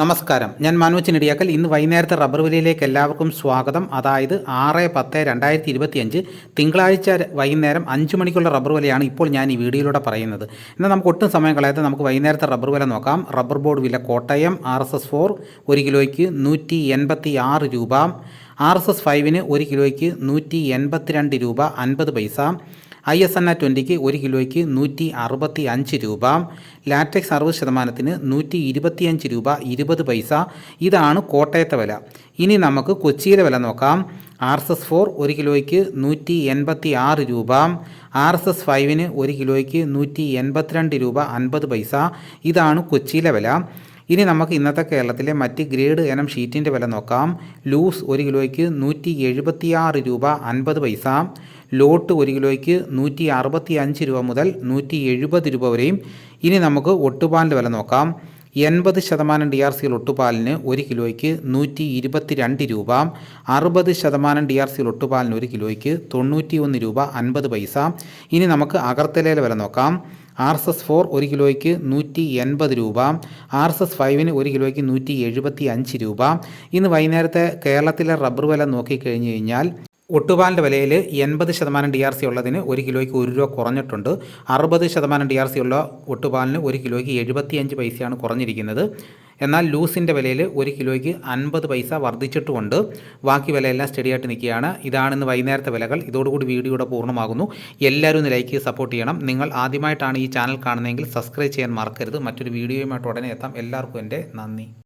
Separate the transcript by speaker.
Speaker 1: നമസ്കാരം. ഞാൻ മനോജ് നെടിയാക്കൽ. ഇന്ന് വൈകുന്നേരത്തെ റബ്ബർ വിലയിലേക്ക് എല്ലാവർക്കും സ്വാഗതം. അതായത് ആറ് പത്ത് രണ്ടായിരത്തി ഇരുപത്തിയഞ്ച് തിങ്കളാഴ്ച വൈകുന്നേരം അഞ്ച് മണിക്കുള്ള റബ്ബർ വിലയാണ് ഇപ്പോൾ ഞാൻ ഈ വീഡിയോയിലൂടെ പറയുന്നത്. എന്നാൽ നമുക്ക് ഒട്ടും സമയം കളയാതെ നമുക്ക് വൈകുന്നേരത്തെ റബ്ബർ വില നോക്കാം. റബ്ബർ ബോർഡ് വില Kottayam R S S four ഒരു കിലോയ്ക്ക് നൂറ്റി എൺപത്തി ആറ് രൂപ ആർ എസ് എസ് ഫൈവിന് ഒരു കിലോയ്ക്ക് നൂറ്റി എൺപത്തിരണ്ട് രൂപ അൻപത് പൈസ ഐ എസ് എൻ ആ ട്വന്റിക്ക് ഒരു കിലോയ്ക്ക് നൂറ്റി അറുപത്തി അഞ്ച് രൂപ ലാറ്റക്സ് അറുപത് ശതമാനത്തിന് നൂറ്റി ഇരുപത്തിയഞ്ച് രൂപ ഇരുപത് പൈസ. ഇതാണ് കോട്ടയത്തെ വില. ഇനി നമുക്ക് കൊച്ചിയിലെ വില നോക്കാം. ആർ എസ് എസ് ഫോർ ഒരു കിലോയ്ക്ക് നൂറ്റി എൺപത്തി ആറ് രൂപ ആർ എസ് എസ് ഫൈവിന് ഒരു കിലോയ്ക്ക് നൂറ്റി എൺപത്തിരണ്ട് രൂപ അൻപത് പൈസ. ഇതാണ് കൊച്ചിയിലെ വില. ഇനി നമുക്ക് ഇന്നത്തെ കേരളത്തിലെ മറ്റ് ഗ്രേഡ് ഇനം ഷീറ്റിന്റെ വില നോക്കാം. ലൂസ് ഒരു കിലോയ്ക്ക് നൂറ്റി എഴുപത്തിയാറ് രൂപ അൻപത് പൈസ. ലോട്ട് ഒരു കിലോയ്ക്ക് നൂറ്റി അറുപത്തി അഞ്ച് രൂപ മുതൽ നൂറ്റി എഴുപത് രൂപ വരെയും. ഇനി നമുക്ക് ഒട്ടുപാലിന്റെ വില നോക്കാം. എൺപത് ശതമാനം ഡി ആർ സിയിൽ ഒട്ടുപാലിന് ഒരു കിലോയ്ക്ക് നൂറ്റി ഇരുപത്തി രണ്ട് രൂപ. അറുപത് ശതമാനം ഡി ആർ സിയിൽ ഒട്ടുപാലിന് ഒരു കിലോയ്ക്ക് തൊണ്ണൂറ്റി ഒന്ന് രൂപ അൻപത് പൈസ. ഇനി നമുക്ക് അകർത്തലയിലെ വില നോക്കാം. ആർ എസ് എസ് ഫോർ ഒരു കിലോയ്ക്ക് നൂറ്റി എൺപത് രൂപ. ആർ എസ് എസ് ഫൈവിന് ഒരു കിലോയ്ക്ക് നൂറ്റി എഴുപത്തി അഞ്ച് രൂപ. ഇന്ന് വൈകുന്നേരത്തെ കേരളത്തിലെ റബ്ബർ വില നോക്കിക്കഴിഞ്ഞ് കഴിഞ്ഞാൽ ഒട്ടുപാലിന്റെ വിലയിൽ എൺപത് ശതമാനം ഡി ആർ സി ഉള്ളതിന് ഒരു കിലോയ്ക്ക് ഒരു രൂപ കുറഞ്ഞിട്ടുണ്ട്. അറുപത് ശതമാനം ഡി ആർ സി ഉള്ള ഒട്ടുപാലിന് ഒരു കിലോയ്ക്ക് എഴുപത്തിയഞ്ച് പൈസയാണ് കുറഞ്ഞിരിക്കുന്നത്. എന്നാൽ ലൂസിന്റെ വിലയിൽ ഒരു കിലോയ്ക്ക് അൻപത് പൈസ വർദ്ധിച്ചിട്ടുമുണ്ട്. ബാക്കി വിലയെല്ലാം സ്റ്റഡി ആയിട്ട് നിൽക്കുകയാണ്. ഇതാണ് ഇന്ന് വൈകുന്നേരത്തെ വിലകൾ. ഇതോടുകൂടി വീഡിയോയുടെ പൂർണമാകുന്നു. എല്ലാവരും ഒന്ന് ലൈക്ക് സപ്പോർട്ട് ചെയ്യണം. നിങ്ങൾ ആദ്യമായിട്ടാണ് ഈ ചാനൽ കാണുന്നതെങ്കിൽ സബ്സ്ക്രൈബ് ചെയ്യാൻ മറക്കരുത്. മറ്റൊരു വീഡിയോയുമായിട്ട് ഉടനെ എത്താം. എല്ലാവർക്കും എന്റെ നന്ദി.